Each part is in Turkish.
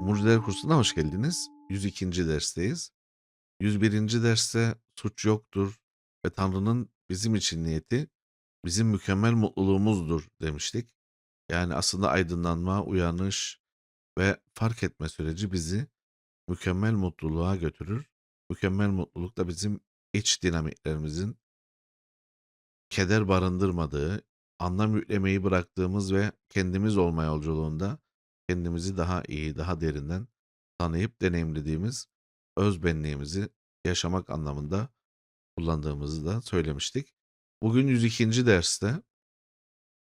Mucizeler Kursu'na hoş geldiniz. 102. dersteyiz. 101. derste suç yoktur ve Tanrı'nın bizim için niyeti bizim mükemmel mutluluğumuzdur demiştik. Yani aslında aydınlanma, uyanış ve fark etme süreci bizi mükemmel mutluluğa götürür. Mükemmel mutluluk da bizim iç dinamiklerimizin keder barındırmadığı, anlam yüklemeyi bıraktığımız ve kendimiz olma yolculuğunda kendimizi daha iyi, daha derinden tanıyıp deneyimlediğimiz öz benliğimizi yaşamak anlamında kullandığımızı da söylemiştik. Bugün 102. derste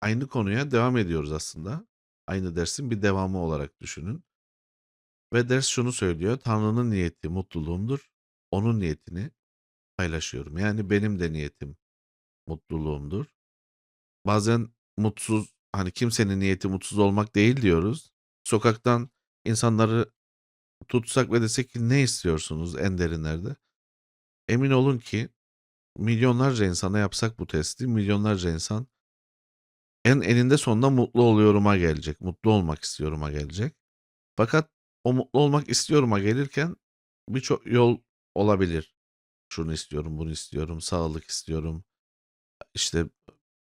aynı konuya devam ediyoruz aslında. Aynı dersin bir devamı olarak düşünün. Ve ders şunu söylüyor. Tanrı'nın niyeti mutluluğumdur. Onun niyetini paylaşıyorum. Yani benim de niyetim mutluluğumdur. Bazen mutsuz, hani kimsenin niyeti mutsuz olmak değil diyoruz. Sokaktan insanları tutsak ve desek ki ne istiyorsunuz en derinlerde? Emin olun ki milyonlarca insana yapsak bu testi, milyonlarca insan en eninde sonunda mutlu oluyorum'a gelecek. Mutlu olmak istiyorum'a gelecek. Fakat o mutlu olmak istiyorum'a gelirken birçok yol olabilir. Şunu istiyorum, bunu istiyorum, sağlık istiyorum. İşte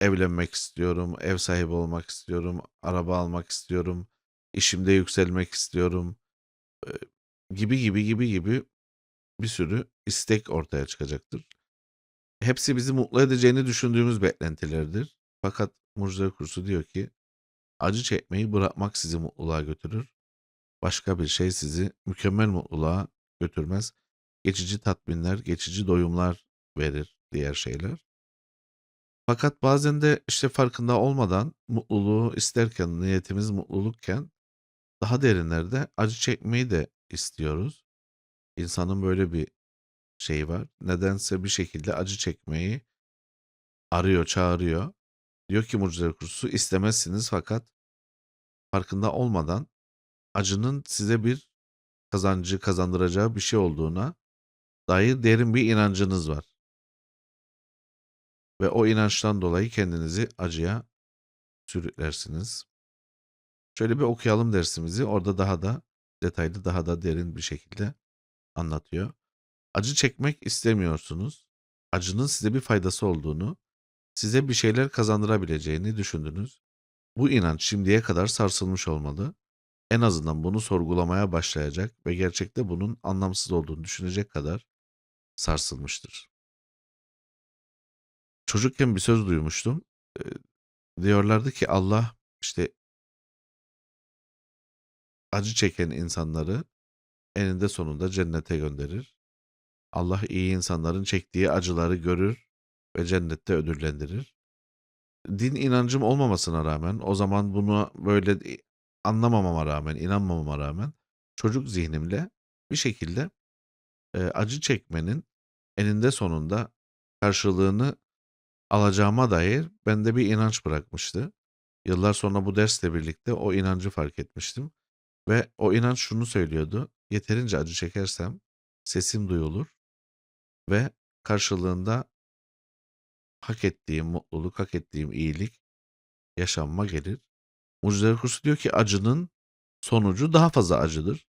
evlenmek istiyorum, ev sahibi olmak istiyorum, araba almak istiyorum, işimde yükselmek istiyorum gibi gibi gibi gibi bir sürü istek ortaya çıkacaktır. Hepsi bizi mutlu edeceğini düşündüğümüz beklentilerdir. Fakat Mucizeler Kursu diyor ki acı çekmeyi bırakmak sizi mutluluğa götürür. Başka bir şey sizi mükemmel mutluluğa götürmez. Geçici tatminler, geçici doyumlar verir diğer şeyler. Fakat bazen de işte farkında olmadan mutluluğu isterken, niyetimiz mutlulukken daha derinlerde acı çekmeyi de istiyoruz. İnsanın böyle bir şeyi var. Nedense bir şekilde acı çekmeyi arıyor, çağırıyor. Diyor ki Mucizeler Kursu istemezsiniz fakat farkında olmadan acının size bir kazancı kazandıracağı bir şey olduğuna dair derin bir inancınız var. Ve o inançtan dolayı kendinizi acıya sürüklersiniz. Şöyle bir okuyalım dersimizi. Orada daha da detaylı, daha da derin bir şekilde anlatıyor. Acı çekmek istemiyorsunuz. Acının size bir faydası olduğunu, size bir şeyler kazandırabileceğini düşündünüz. Bu inanç şimdiye kadar sarsılmış olmalı. En azından bunu sorgulamaya başlayacak ve gerçekte bunun anlamsız olduğunu düşünecek kadar sarsılmıştır. Çocukken bir söz duymuştum. Eee, diyorlardı ki Allah işte acı çeken insanları eninde sonunda cennete gönderir. Allah iyi insanların çektiği acıları görür ve cennette ödüllendirir. Din inancım olmamasına rağmen o zaman bunu böyle anlamamama rağmen, inanmamama rağmen çocuk zihnimle bir şekilde eee, acı çekmenin eninde sonunda karşılığını alacağıma dair bende bir inanç bırakmıştı. Yıllar sonra bu dersle birlikte o inancı fark etmiştim. Ve o inanç şunu söylüyordu. Yeterince acı çekersem sesim duyulur ve karşılığında hak ettiğim mutluluk, hak ettiğim iyilik yaşamıma gelir. Mucizeler Kursu diyor ki acının sonucu daha fazla acıdır.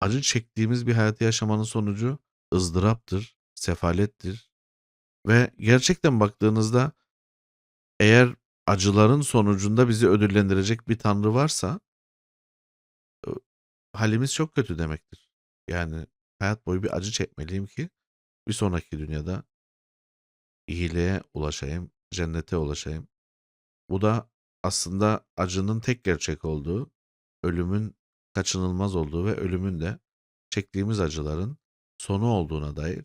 Acı çektiğimiz bir hayatı yaşamanın sonucu ızdıraptır, sefalettir. Ve gerçekten baktığınızda eğer acıların sonucunda bizi ödüllendirecek bir tanrı varsa halimiz çok kötü demektir. Yani hayat boyu bir acı çekmeliyim ki bir sonraki dünyada iyiliğe ulaşayım, cennete ulaşayım. Bu da aslında acının tek gerçek olduğu, ölümün kaçınılmaz olduğu ve ölümün de çektiğimiz acıların sonu olduğuna dair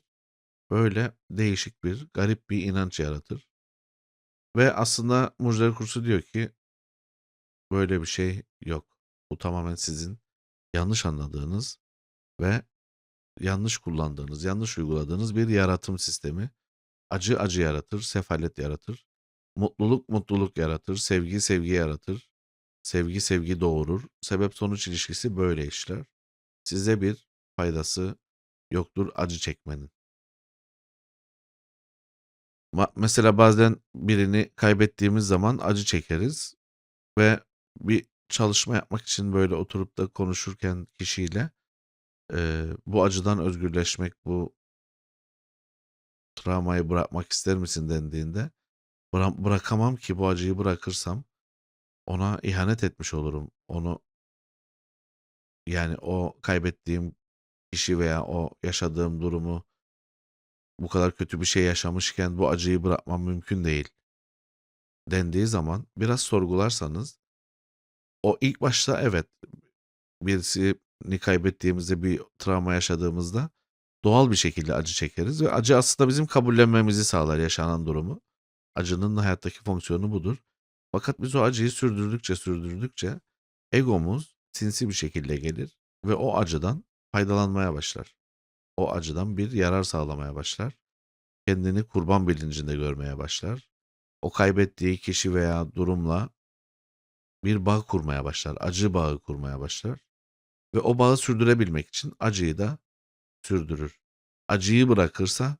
böyle değişik bir, garip bir inanç yaratır. Ve aslında Mucizeler Kursu diyor ki böyle bir şey yok. Bu tamamen sizin yanlış anladığınız ve yanlış kullandığınız, yanlış uyguladığınız bir yaratım sistemi. Acı acı yaratır, sefalet yaratır. Mutluluk mutluluk yaratır, sevgi sevgi yaratır. Sevgi sevgi doğurur. Sebep sonuç ilişkisi böyle işler. Size bir faydası yoktur acı çekmenin. Mesela bazen birini kaybettiğimiz zaman acı çekeriz ve bir çalışma yapmak için böyle oturup da konuşurken kişiyle eee, bu acıdan özgürleşmek, bu travmayı bırakmak ister misin dendiğinde "Bıra bırakamam ki bu acıyı bırakırsam ona ihanet etmiş olurum. Onu yani o kaybettiğim kişi veya o yaşadığım durumu bu kadar kötü bir şey yaşamışken bu acıyı bırakmam mümkün değil." dendiği zaman biraz sorgularsanız o ilk başta evet, birisini kaybettiğimizde, bir travma yaşadığımızda doğal bir şekilde acı çekeriz ve acı aslında bizim kabullenmemizi sağlar yaşanan durumu. Acının hayattaki fonksiyonu budur. Fakat biz o acıyı sürdürdükçe, sürdürdükçe egomuz sinsi bir şekilde gelir ve o acıdan faydalanmaya başlar. O acıdan bir yarar sağlamaya başlar. Kendini kurban bilincinde görmeye başlar. O kaybettiği kişi veya durumla bir bağ kurmaya başlar. Acı bağı kurmaya başlar ve o bağı sürdürebilmek için acıyı da sürdürür. Acıyı bırakırsa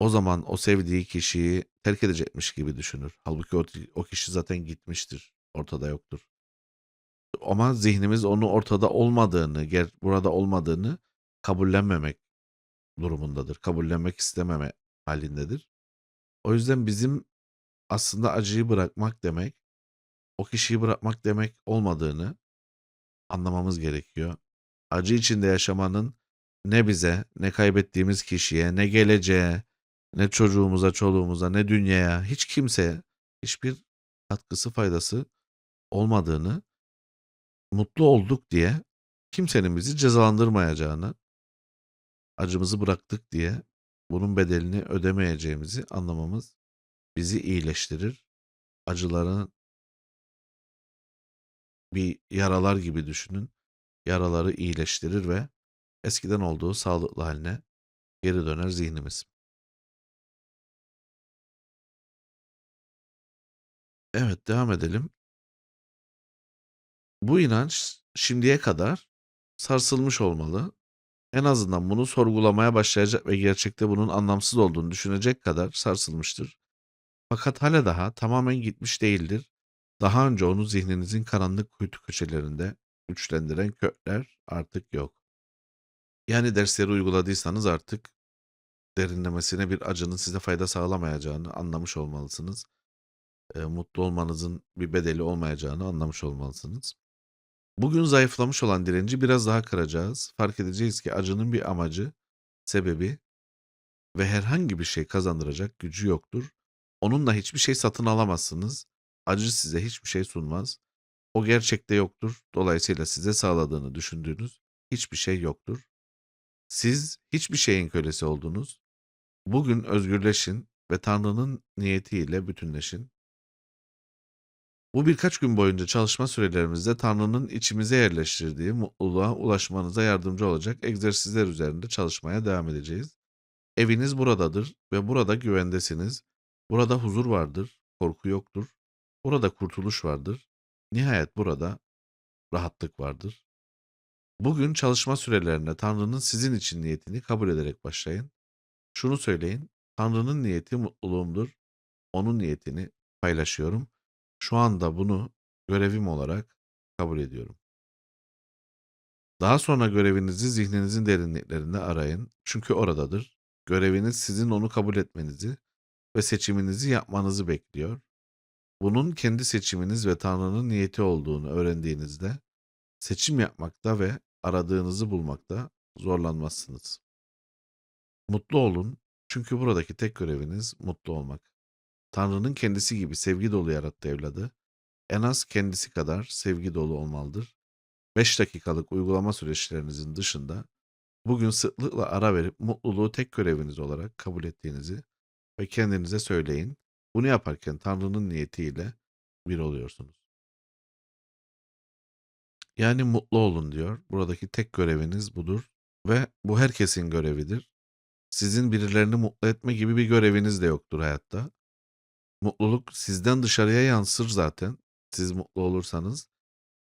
o zaman o sevdiği kişiyi terk edecekmiş gibi düşünür. Halbuki o, o kişi zaten gitmiştir. Ortada yoktur. Ama zihnimiz onu ortada olmadığını, burada olmadığını kabullenmemek durumundadır. Kabullenmek istememe halindedir. O yüzden bizim aslında acıyı bırakmak demek, o kişiyi bırakmak demek olmadığını anlamamız gerekiyor. Acı içinde yaşamanın ne bize, ne kaybettiğimiz kişiye, ne geleceğe, ne çocuğumuza, çoluğumuza, ne dünyaya, hiç kimseye hiçbir katkısı, faydası olmadığını, mutlu olduk diye kimsenin bizi cezalandırmayacağını, acımızı bıraktık diye bunun bedelini ödemeyeceğimizi anlamamız bizi iyileştirir. Acıların bir yaralar gibi düşünün. Yaraları iyileştirir ve eskiden olduğu sağlıklı haline geri döner zihnimiz. Evet, devam edelim. Bu inanç şimdiye kadar sarsılmış olmalı. En azından bunu sorgulamaya başlayacak ve gerçekte bunun anlamsız olduğunu düşünecek kadar sarsılmıştır. Fakat hala daha tamamen gitmiş değildir. Daha önce onu zihninizin karanlık kuytu köşelerinde güçlendiren kökler artık yok. Yani dersleri uyguladıysanız artık derinlemesine bir acının size fayda sağlamayacağını anlamış olmalısınız. E, mutlu olmanızın bir bedeli olmayacağını anlamış olmalısınız. Bugün zayıflamış olan direnci biraz daha kıracağız. Fark edeceğiz ki acının bir amacı, sebebi ve herhangi bir şey kazandıracak gücü yoktur. Onunla hiçbir şey satın alamazsınız. Acı size hiçbir şey sunmaz. O gerçekte yoktur. Dolayısıyla size sağladığını düşündüğünüz hiçbir şey yoktur. Siz hiçbir şeyin kölesi oldunuz. Bugün özgürleşin ve Tanrı'nın niyetiyle bütünleşin. Bu birkaç gün boyunca çalışma sürelerimizde Tanrı'nın içimize yerleştirdiği mutluluğa ulaşmanıza yardımcı olacak egzersizler üzerinde çalışmaya devam edeceğiz. Eviniz buradadır ve burada güvendesiniz. Burada huzur vardır, korku yoktur. Burada kurtuluş vardır. Nihayet burada rahatlık vardır. Bugün çalışma sürelerine Tanrı'nın sizin için niyetini kabul ederek başlayın. Şunu söyleyin, Tanrı'nın niyeti mutluluğumdur. Onun niyetini paylaşıyorum. Şu anda bunu görevim olarak kabul ediyorum. Daha sonra görevinizi zihninizin derinliklerinde arayın. Çünkü oradadır. Göreviniz sizin onu kabul etmenizi ve seçiminizi yapmanızı bekliyor. Bunun kendi seçiminiz ve Tanrı'nın niyeti olduğunu öğrendiğinizde seçim yapmakta ve aradığınızı bulmakta zorlanmazsınız. Mutlu olun çünkü buradaki tek göreviniz mutlu olmak. Tanrı'nın kendisi gibi sevgi dolu yarattı evladı. En az kendisi kadar sevgi dolu olmalıdır. 5 dakikalık uygulama süreçlerinizin dışında bugün sıklıkla ara verip mutluluğu tek göreviniz olarak kabul ettiğinizi ve kendinize söyleyin. Bunu yaparken Tanrı'nın niyetiyle bir oluyorsunuz. Yani mutlu olun diyor. Buradaki tek göreviniz budur ve bu herkesin görevidir. Sizin birilerini mutlu etme gibi bir göreviniz de yoktur hayatta. Mutluluk sizden dışarıya yansır zaten. Siz mutlu olursanız.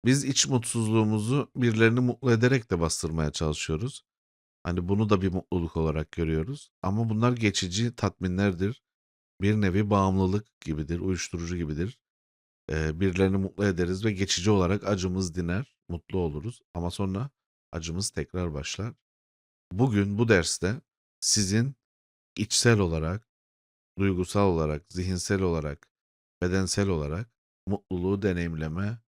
Biz iç mutsuzluğumuzu birilerini mutlu ederek de bastırmaya çalışıyoruz. Hani bunu da bir mutluluk olarak görüyoruz. Ama bunlar geçici tatminlerdir. Bir nevi bağımlılık gibidir, uyuşturucu gibidir. Eee, birilerini mutlu ederiz ve geçici olarak acımız diner, mutlu oluruz ama sonra acımız tekrar başlar. Bugün bu derste sizin içsel olarak, duygusal olarak, zihinsel olarak, bedensel olarak mutluluğu deneyimleme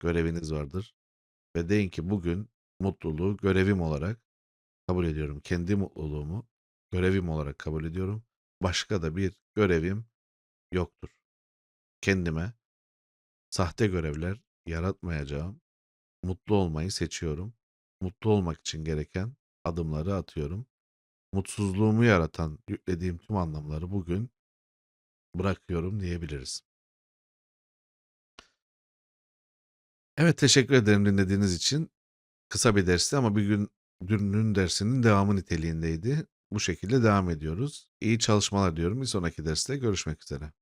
göreviniz vardır ve deyin ki bugün mutluluğu görevim olarak kabul ediyorum. Kendi mutluluğumu görevim olarak kabul ediyorum. Başka da bir görevim yoktur. Kendime sahte görevler yaratmayacağım. Mutlu olmayı seçiyorum. Mutlu olmak için gereken adımları atıyorum. Mutsuzluğumu yaratan yüklediğim tüm anlamları bugün bırakıyorum diyebiliriz. Evet teşekkür ederim dinlediğiniz için. Kısa bir dersti ama bir gün dünün dersinin devamı niteliğindeydi. Bu şekilde devam ediyoruz. İyi çalışmalar diyorum. Bir sonraki derste görüşmek üzere.